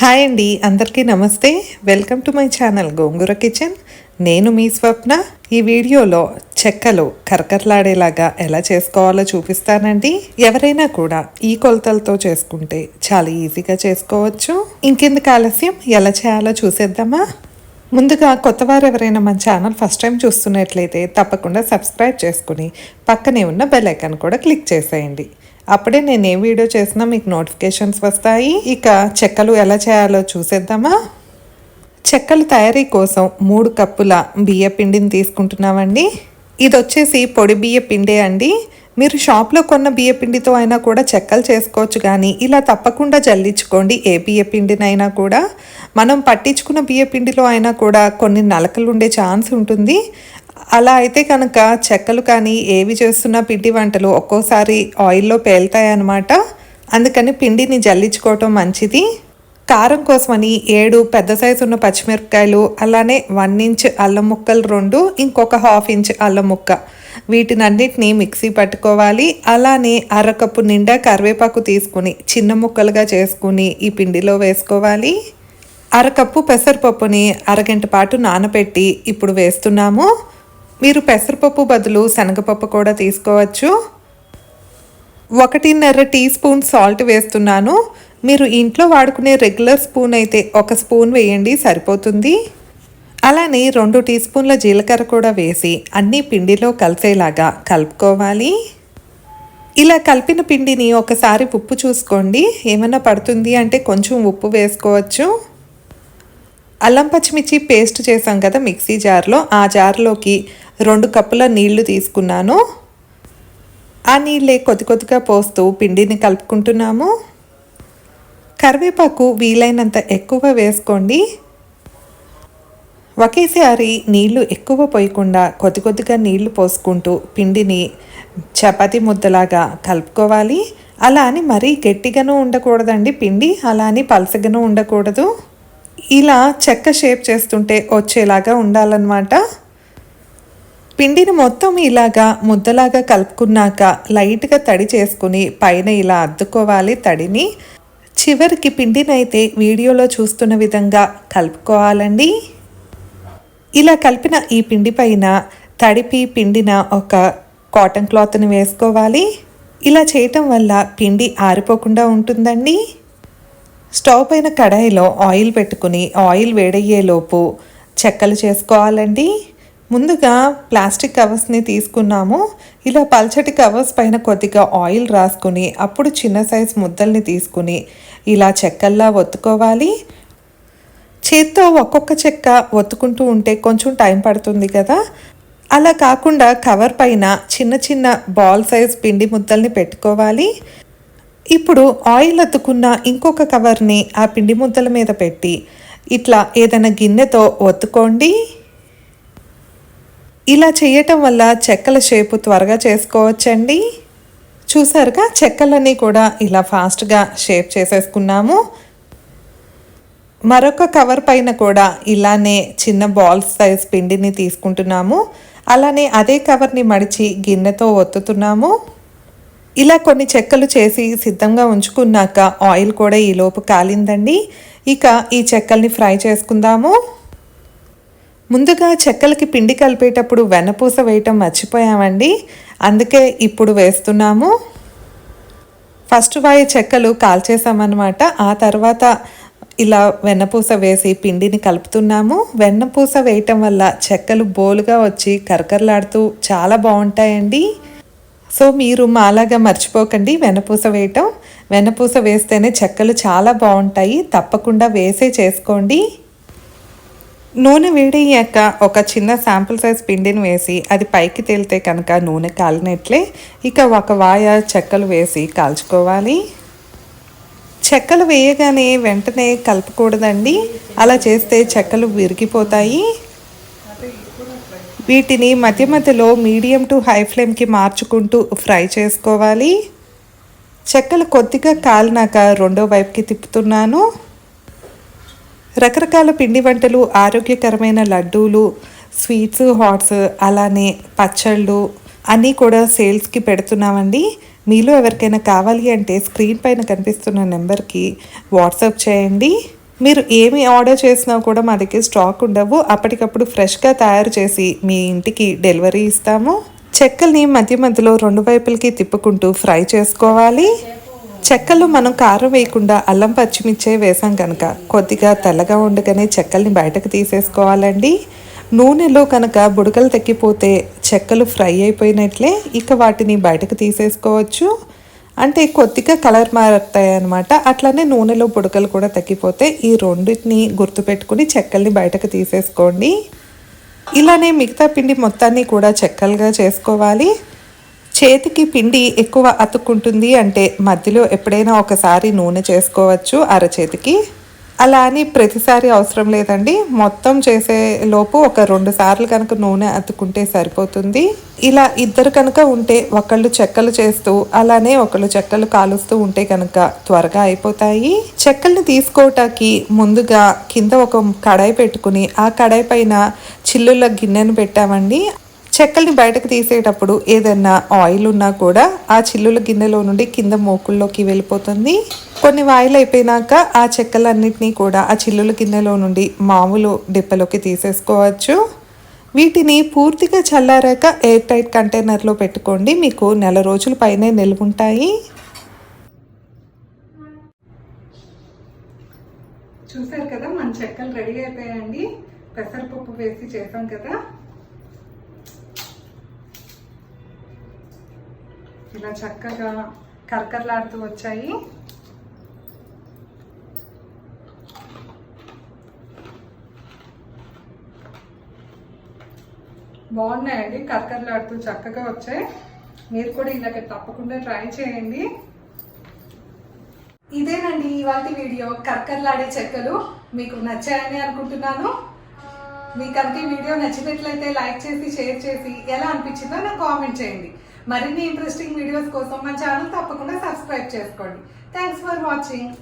Hi అండి అందరికీ నమస్తే. Welcome to my channel Gongura kitchen. నేను మీ స్వప్న. ఈ వీడియోలో చెక్కలు కరకరలాడేలాగా ఎలా చేసుకోవాలో చూపిస్తానండి. ఎవరైనా కూడా ఈ కొలతలతో చేసుకుంటే చాలా ఈజీగా చేసుకోవచ్చు. ఇంకెందుకు ఆలస్యం? ఎలా చేయాలో చూసేద్దామా? ముందుగా కొత్తవారు ఎవరైనా మన ఛానల్ ఫస్ట్ టైం చూస్తున్నట్లయితే తప్పకుండా సబ్స్క్రైబ్ చేసుకుని పక్కనే ఉన్న బెల్ ఐకాన్ కూడా క్లిక్ చేసేయండి. అప్పుడే నేను ఏ వీడియో చేసినా మీకు నోటిఫికేషన్స్ వస్తాయి. ఇక చెక్కలు ఎలా చేయాలో చూసేద్దామా? చెక్కల తయారీ కోసం మూడు కప్పుల బియ్య పిండిని తీసుకుంటున్నామండి. ఇది వచ్చేసి పొడి బియ్య పిండే అండి. మీరు షాప్లో కొన్న బియ్య పిండితో అయినా కూడా చెక్కలు చేసుకోవచ్చు కానీ ఇలా తప్పకుండా జల్లించుకోండి ఏ బియ్య పిండినైనా కూడా. మనం పట్టించుకున్న బియ్య పిండిలో అయినా కూడా కొన్ని నలకలు ఉండే ఛాన్స్ ఉంటుంది. అలా అయితే కనుక చెక్కలు కానీ ఏవి చేస్తున్న పిండి వంటలు ఒక్కోసారి ఆయిల్లో పేలుతాయి అన్నమాట అందుకని పిండిని జల్లించుకోవటం మంచిది. కారం కోసమని ఏడు పెద్ద సైజు ఉన్న పచ్చిమిరపకాయలు అలానే వన్ ఇంచ్ అల్లం ముక్కలు రెండు ఇంకొక హాఫ్ ఇంచ్ అల్లం ముక్క. వీటినన్నిటిని మిక్సీ పట్టుకోవాలి. అలానే అరకప్పు నిండా కరివేపాకు తీసుకుని చిన్న ముక్కలుగా చేసుకుని ఈ పిండిలో వేసుకోవాలి. అరకప్పు పెసరపప్పుని అరగంట పాటు నానబెట్టి ఇప్పుడు వేస్తున్నాము. మీరు పెసరపప్పు బదులు శనగపప్పు కూడా తీసుకోవచ్చు. ఒకటిన్నర టీ స్పూన్ సాల్ట్ వేస్తున్నాను. మీరు ఇంట్లో వాడుకునే రెగ్యులర్ స్పూన్ అయితే ఒక స్పూన్ వేయండి సరిపోతుంది. అలానే రెండు టీ స్పూన్ల జీలకర్ర కూడా వేసి అన్ని పిండిలో కలిసేలాగా కలుపుకోవాలి. ఇలా కలిపిన పిండిని ఒకసారి ఉప్పు చూసుకోండి. ఏమైనా పడుతుంది అంటే కొంచెం ఉప్పు వేసుకోవచ్చు. అల్లం పచ్చిమిర్చి పేస్ట్ చేసాం కదా మిక్సీ జార్లో ఆ జార్లోకి రెండు కప్పుల నీళ్ళు తీసుకున్నాను. ఆ నీళ్ళే కొద్ది కొద్దిగా పోస్తూ పిండిని కలుపుకుంటున్నాము. కరివేపాకు వీలైనంత ఎక్కువ వేసుకోండి. ఒకేసారి నీళ్ళు ఎక్కువ పోయకుండా కొద్ది కొద్దిగా నీళ్ళు పోసుకుంటూ పిండిని చపాతి ముద్దలాగా కలుపుకోవాలి. అలా అని మరీ గట్టిగాను ఉండకూడదండి పిండి అలా అని పలసగాను ఉండకూడదు. ఇలా చెక్క షేప్ చేస్తుంటే వచ్చేలాగా ఉండాలన్నమాట. పిండిని మొత్తం ఇలాగా ముద్దలాగా కలుపుకున్నాక లైట్గా తడి చేసుకుని పైన ఇలా అద్దుకోవాలి తడిని. చివరికి పిండినైతే వీడియోలో చూస్తున్న విధంగా కలుపుకోవాలండి. ఇలా కలిపిన ఈ పిండి పైన తడిపి పిండిన ఒక కాటన్ క్లాత్ని వేసుకోవాలి. ఇలా చేయటం వల్ల పిండి ఆరిపోకుండా ఉంటుందండి. స్టవ్ పైన కడాయిలో ఆయిల్ పెట్టుకుని ఆయిల్ వేడయ్యేలోపు చెక్కలు చేసుకోవాలండి. ముందుగా ప్లాస్టిక్ కవర్స్ని తీసుకున్నాము. ఇలా పల్చటి కవర్స్ పైన కొద్దిగా ఆయిల్ రాసుకుని అప్పుడు చిన్న సైజ్ ముద్దల్ని తీసుకుని ఇలా చెక్కల్లా ఒత్తుకోవాలి. చేత్తో ఒక్కొక్క చెక్క ఒత్తుకుంటూ ఉంటే కొంచెం టైం పడుతుంది కదా. అలా కాకుండా కవర్ పైన చిన్న చిన్న బాల్ సైజ్ పిండి ముద్దల్ని పెట్టుకోవాలి. ఇప్పుడు ఆయిల్ అతుకున్న ఇంకొక కవర్ని ఆ పిండి ముద్దల మీద పెట్టి ఇట్లా ఏదైనా గిన్నెతో ఒత్తుకోండి. ఇలా చేయటం వల్ల చెక్కల షేపు త్వరగా చేసుకోవచ్చండి. చూసారుగా చెక్కలన్నీ కూడా ఇలా ఫాస్ట్గా షేప్ చేసేసుకున్నాము. మరొక కవర్ పైన కూడా ఇలానే చిన్న బాల్స్ సైజ్ పిండిని తీసుకుంటున్నాము. అలానే అదే కవర్ని మడిచి గిన్నెతో ఒత్తుతున్నాము. ఇలా కొన్ని చెక్కలు చేసి సిద్ధంగా ఉంచుకున్నాక ఆయిల్ కూడా ఈలోపు కాలిందండి. ఇక ఈ చెక్కల్ని ఫ్రై చేసుకుందాము. ముందుగా చెక్కలకి పిండి కలిపేటప్పుడు వెన్నపూస వేయటం మర్చిపోయామండి. అందుకే ఇప్పుడు వేస్తున్నాము. ఫస్ట్ వాయి చెక్కలు కాల్చేసామన్నమాట. ఆ తర్వాత ఇలా వెన్నపూస వేసి పిండిని కలుపుతున్నాము. వెన్నపూస వేయటం వల్ల చెక్కలు బోలుగా వచ్చి కరకరలాడుతూ చాలా బాగుంటాయండి. సో మీరు మాలాగా మర్చిపోకండి వెన్నపూస వేయటం. వెన్నపూస వేస్తేనే చెక్కలు చాలా బాగుంటాయి. తప్పకుండా వేసే చేసుకోండి. నూనె వేడయ్యాక ఒక చిన్న శాంపుల్ సైజ్ పిండిని వేసి అది పైకి తేలితే కనుక నూనె కాలినట్లే. ఇక ఒక వాయ చెక్కలు వేసి కాల్చుకోవాలి. చెక్కలు వేయగానే వెంటనే కలపకూడదండి. అలా చేస్తే చెక్కలు విరిగిపోతాయి. వీటిని మధ్య మధ్యలో మీడియం టు హై ఫ్లేమ్కి మార్చుకుంటూ ఫ్రై చేసుకోవాలి. చెక్కలు కొద్దిగా కాలినాక రెండో వైపుకి తిప్పుతున్నాను. రకరకాల పిండి వంటలు ఆరోగ్యకరమైన లడ్డూలు స్వీట్స్ హాట్స్ అలానే పచ్చళ్ళు అన్నీ కూడా సేల్స్కి పెడుతున్నామండి. మీలో ఎవరికైనా కావాలి అంటే స్క్రీన్ పైన కనిపిస్తున్న నెంబర్కి వాట్సాప్ చేయండి. మీరు ఏమి ఆర్డర్ చేసినా కూడా మా దగ్గర స్టాక్ ఉండవు. అప్పటికప్పుడు ఫ్రెష్గా తయారు చేసి మీ ఇంటికి డెలివరీ ఇస్తాము. చెక్కల్ని మధ్య మధ్యలో రెండు వైపులకి తిప్పుకుంటూ ఫ్రై చేసుకోవాలి. చెక్కలు మనం కారం వేయకుండా అల్లం పచ్చిమిర్చే వేసాం కనుక కొద్దిగా తెల్లగా ఉండగానే చెక్కల్ని బయటకు తీసేసుకోవాలండి. నూనెలో కనుక బుడకలు తగ్గిపోతే చెక్కలు ఫ్రై అయిపోయినట్లే ఇక వాటిని బయటకు తీసేసుకోవచ్చు. అంటే కొద్దిగా కలర్ మారుతాయి అనమాట అట్లానే నూనెలో బుడకలు కూడా తగ్గిపోతే ఈ రెండింటిని గుర్తుపెట్టుకుని చెక్కల్ని బయటకు తీసేసుకోండి. ఇలానే మిగతా పిండి మొత్తాన్ని కూడా చెక్కలుగా చేసుకోవాలి. చేతికి పిండి ఎక్కువ అతుక్కుంటుంది అంటే మధ్యలో ఎప్పుడైనా ఒకసారి నూనె చేసుకోవచ్చు అరచేతికి. అలా అని ప్రతిసారి అవసరం లేదండి. మొత్తం చేసే లోపు ఒక రెండు సార్లు కనుక నూనె అతుక్కుంటే సరిపోతుంది. ఇలా ఇద్దరు కనుక ఉంటే ఒకళ్ళు చెక్కలు చేస్తూ అలానే ఒకళ్ళు చెక్కలు కాలుస్తూ ఉంటే కనుక త్వరగా అయిపోతాయి. చెక్కల్ని తీసుకోవటానికి ముందుగా కింద ఒక కడాయి పెట్టుకుని ఆ కడాయి పైన చిల్లుల గిన్నెను పెట్టామండి. చెక్కల్ని బయటకు తీసేటప్పుడు ఏదైనా ఆయిల్ ఉన్నా కూడా ఆ చిల్లుల గిన్నెలో నుండి కింద మోకుల్లోకి వెళ్ళిపోతుంది. కొన్ని వాయిల్ అయిపోయినాక ఆ చెక్కలన్నింటినీ కూడా ఆ చిల్లుల గిన్నెలో నుండి మామూలు డిప్పలోకి తీసేసుకోవచ్చు. వీటిని పూర్తిగా చల్లారాక ఎయిర్ టైట్ కంటైనర్లో పెట్టుకోండి. మీకు నెల రోజుల పైనే నిలువుంటాయి. చూసారు కదా మన చెక్కలు రెడీ అయిపోయాయండి. పెసరపప్పు వేసి చేసాం కదా. ఇలా చక్కగా కరకరలాడుతూ వచ్చాయి. బాగున్నాయండి కరకరలాడుతూ చక్కగా వచ్చాయి. మీరు కూడా ఇలాగ తప్పకుండా ట్రై చేయండి. ఇదేనండి ఇవాళ వీడియో కర్కర్లాడే చెక్కలు. మీకు నచ్చాయని అనుకుంటున్నాను. మీకు కనుక వీడియో నచ్చినట్లయితే లైక్ చేసి షేర్ చేసి ఎలా అనిపించిందో నాకు కామెంట్ చేయండి. మరిన్ని ఇంట్రెస్టింగ్ వీడియోస్ కోసం మా ఛానల్ తప్పకుండా సబ్స్క్రైబ్ చేసుకోండి. Thanks for watching